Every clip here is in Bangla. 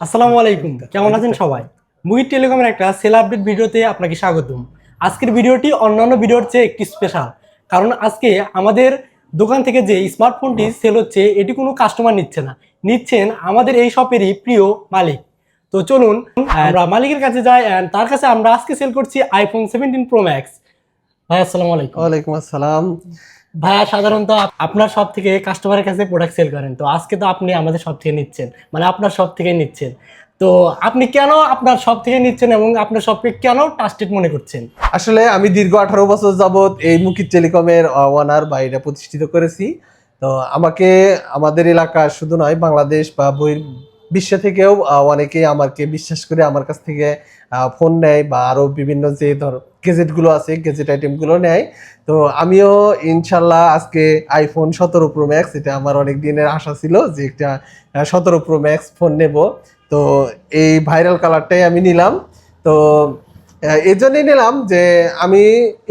আসসালামু আলাইকুম। কেমন আছেন সবাই? মুহিত টেলিকমের একটা সেল আপডেট ভিডিওতে আপনাকে স্বাগতম। আজকের ভিডিওটি অন্যান্য ভিডিওর চেয়ে একটি স্পেশাল কারণ আজকে আমাদের দোকান থেকে যে স্মার্টফোনটি সেল হচ্ছে, এটি কোনো কাস্টমার নিচ্ছে না। নিচ্ছেন আমাদের এই শপেরই প্রিয় মালিক। তো চলুন, আমরা মালিকের কাছে যাই অ্যান্ড তার কাছে আমরা আজকে সেল করছি আইফোন সেভেন্টিন প্রো ম্যাক্স ভাই, আসসালামু আলাইকুম। ওয়ালাইকুম আসসালাম। ভাইয়া, সাধারণত আপনার সব থেকে কাস্টমারের কাছে প্রোডাক্ট সেল করেন। তো আজকে তো আপনি আমাদের সব থেকে নিচ্ছেন। মানে আপনার সব থেকে নিচ্ছেন। তো আপনি কেন আপনার সব থেকে নিচ্ছেন এবং আপনার সবকে কেন ট্রাস্টেড মনে করছেন? আসলে আমি দীর্ঘ আঠারো বছর যাবত এই মুকিত টেলিকমের ওনার বা এটা প্রতিষ্ঠিত করেছি। তো আমাকে, আমাদের এলাকা শুধু নয়, বাংলাদেশ বা বহির বিশ্ব থেকেও অনেকেই আমাকে বিশ্বাস করে আমার কাছ থেকে ফোন নেয় বা আরও বিভিন্ন যে ধর গেজেটগুলো আছে গেজেট আইটেমগুলো নেয়। তো আমিও ইনশাল্লাহ আজকে আইফোন সতেরো প্রো ম্যাক্স এটা আমার অনেক দিনের আশা ছিল যে একটা সতেরো প্রো ম্যাক্স ফোন নেব। তো এই ভাইরাল কালারটাই আমি নিলাম। তো এই জন্যই নিলাম যে আমি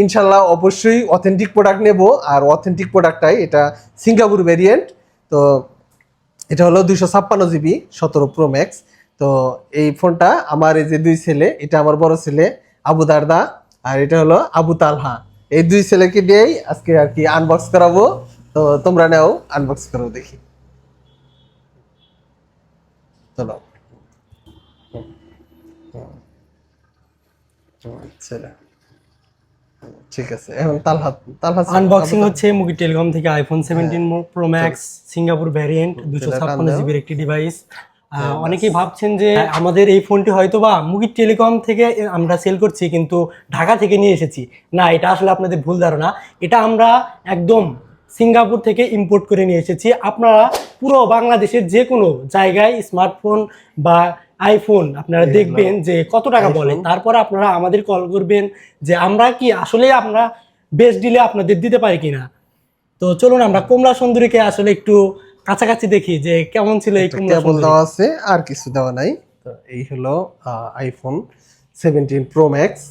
ইনশাল্লাহ অবশ্যই অথেন্টিক প্রোডাক্ট নেব। আর অথেন্টিক প্রোডাক্টটাই এটা সিঙ্গাপুর ভেরিয়েন্ট তো এটা হলো দুইশো ছাপ্পান্ন জিবি সতেরো প্রো ম্যাক্স তো এই ফোনটা আমার এই যে দুই ছেলে, এটা আমার বড় ছেলে, আবু দারদা। আর এটা হলো আবু তালহা। এই দুই ছেলেকে দিয়েই আজকে আর কি আনবক্স করাবো। তো তোমরা নাও আনবক্স করো দেখি। চলো। ছেলে ঠিক আছে এখন তালহা তালহা আনবক্সিং হচ্ছে মুগি টেলিকম থেকে iPhone seventeen Pro Max Singapore variant দুশো এটা ছাপ্পান্ন টান দাও। জিবির একটি ডিভাইস অনেকেই ভাবছেন যে আমাদের এই ফোনটি হয়তো বা মুগি টেলিকম থেকে আমরা সেল করছি কিন্তু ঢাকা থেকে নিয়ে এসেছি। না এটা আসলে আপনাদের ভুল ধারণা। এটা আমরা একদম সিঙ্গাপুর থেকে ইম্পোর্ট করে নিয়ে এসেছি। আপনারা পুরো বাংলাদেশের যে কোনো জায়গায় স্মার্টফোন বা আইফোন আপনারা দেখবেন যে কত টাকা বলে। তারপরে আপনারা আমাদের কল করবেন যে আমরা কি আসলে আমরা বেস্ট ডিলে আপনাদের দিতে পারি কিনা? তো চলুন আমরা কমলা সুন্দরীকে আসলে একটু কাছাকাছি দেখি যে কেমন ছিল এই কেবল দেওয়া আছে আর কিছু দেওয়া নাই। তো এই হলো আইফোন সেভেন্টিন প্রো ম্যাক্স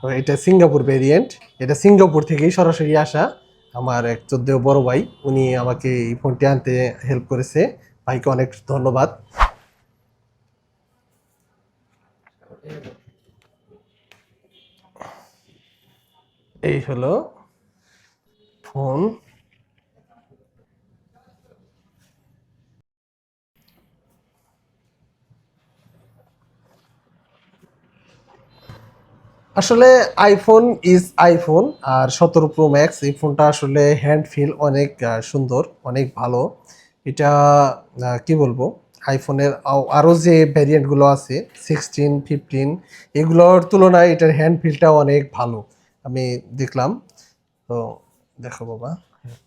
তো এটা সিঙ্গাপুর ভেরিয়েন্ট এটা সিঙ্গাপুর থেকেই সরাসরি আসা আমার এক চোদ্দ বড় ভাই। উনি আমাকে এই ফোনটি আনতে হেল্প করেছে। ভাইকে অনেক ধন্যবাদ। এই হলো ফোন আসলে আইফোন ইজ আইফোন আর সতেরো প্রো ম্যাক্স এই ফোনটা আসলে হ্যান্ড ফিল অনেক সুন্দর, অনেক ভালো। এটা কি বলব? আইফোনের আরও যে ভ্যারিয়েন্টগুলো আছে সিক্সটিন ফিফটিন এগুলোর তুলনায় এটার হ্যান্ড ফিলটা অনেক ভালো। আমি দেখলাম। তো দেখো বাবা।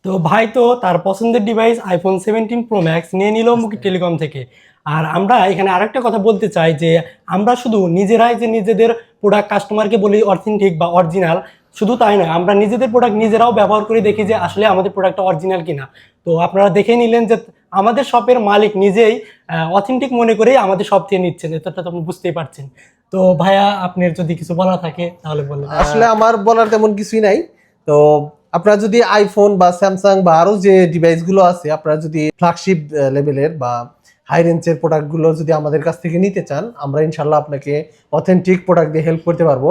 তো ভাই তো তার পছন্দের device iPhone seventeen Pro Max নিয়ে নিল মুকি টেলিকম থেকে। আর আমরা এখানে আরেকটা কথা বলতে চাই যে আমরা শুধু নিজেরাই যে নিজেদের প্রোডাক্ট কাস্টমারকে বলি অথেন্টিক বা অরিজিনাল শুধু তাই নয়, আমরা নিজেদের প্রোডাক্ট নিজেরাও ব্যবহার করে দেখি যে আসলে আমাদের প্রোডাক্টটা অরিজিনাল কিনা। তো আপনারা দেখে নিলেন যে আমাদের শপের মালিক নিজেই অথেন্টিক মনে করেই আমাদের শপ থেকে নিচ্ছেন। এটা তো আপনি বুঝতেই পারছেন। তো ভাইয়া, আপনার যদি কিছু বলা থাকে তাহলে বলেন। আসলে আমার বলার তেমন কিছুই নাই। তো আপনারা যদি আইফোন বা স্যামসাং বা আরও যে ডিভাইসগুলো আছে, আপনারা যদি ফ্ল্যাগশিপ লেভেলের বা হাই রেঞ্জের প্রোডাক্টগুলো যদি আমাদের কাছ থেকে নিতে চান, আমরা ইনশাল্লাহ আপনাকে অথেন্টিক প্রোডাক্ট দিয়ে হেল্প করতে পারব।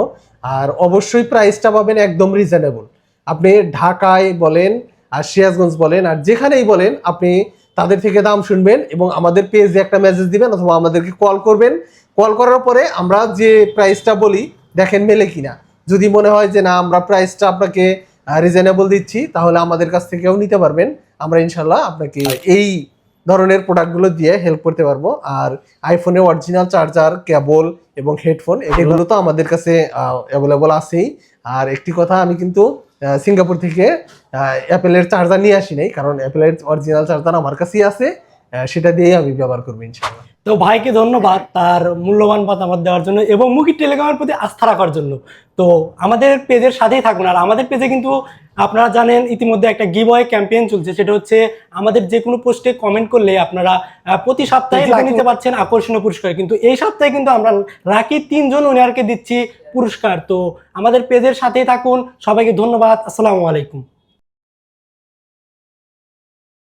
আর অবশ্যই প্রাইসটা পাবেন একদম রিজনেবল আপনি ঢাকায় বলেন আর সিরাজগঞ্জ বলেন আর যেখানেই বলেন, আপনি তাদের থেকে দাম শুনবেন এবং আমাদের পেজে একটা মেসেজ দিবেন অথবা আমাদেরকে কল করবেন। কল করার পরে আমরা যে প্রাইসটা বলি, দেখেন মেলে কিনা। যদি মনে হয় যে না, আমরা প্রাইসটা আপনাকে রিজনেবল দিচ্ছি, তাহলে আমাদের কাছ থেকেও নিতে পারবেন। আমরা ইনশাল্লাহ আপনাকে এই ধরনের প্রোডাক্টগুলো দিয়ে হেল্প করতে পারব। আর আইফোনের অরিজিনাল চার্জার কেবল এবং হেডফোন এগুলো তো আমাদের কাছে অ্যাভেলেবল আছেই। আর একটি কথা আমি কিন্তু সিঙ্গাপুর থেকে অ্যাপেলের চার্জার নিয়ে আসি নাই, কারণ অ্যাপেলের অরিজিনাল চার্জার আমার কাছেই আছে। সেটা দিয়েই আমি ব্যবহার করব ইনশাল্লাহ তো ভাইকে ধন্যবাদ তার মূল্যবান মতামত দেওয়ার জন্য এবং মুখী টেলিকমের প্রতি আস্থা রাখার জন্য। তো আমাদের পেজের সাথেই থাকুন আর আমাদের পেজে কিন্তু আপনারা জানেন ইতিমধ্যে একটা গিভওয়ে ক্যাম্পেইন চলছে সেটা হচ্ছে আমাদের যে কোনো পোস্টে কমেন্ট করলে আপনারা প্রতি সপ্তাহে নিতে পারছেন আকর্ষণীয় পুরস্কার। কিন্তু এই সপ্তাহে কিন্তু আমরা রাখি তিনজন উইনারকে দিচ্ছি পুরস্কার। তো আমাদের পেজের সাথেই থাকুন সবাইকে ধন্যবাদ আসসালামু আলাইকুম।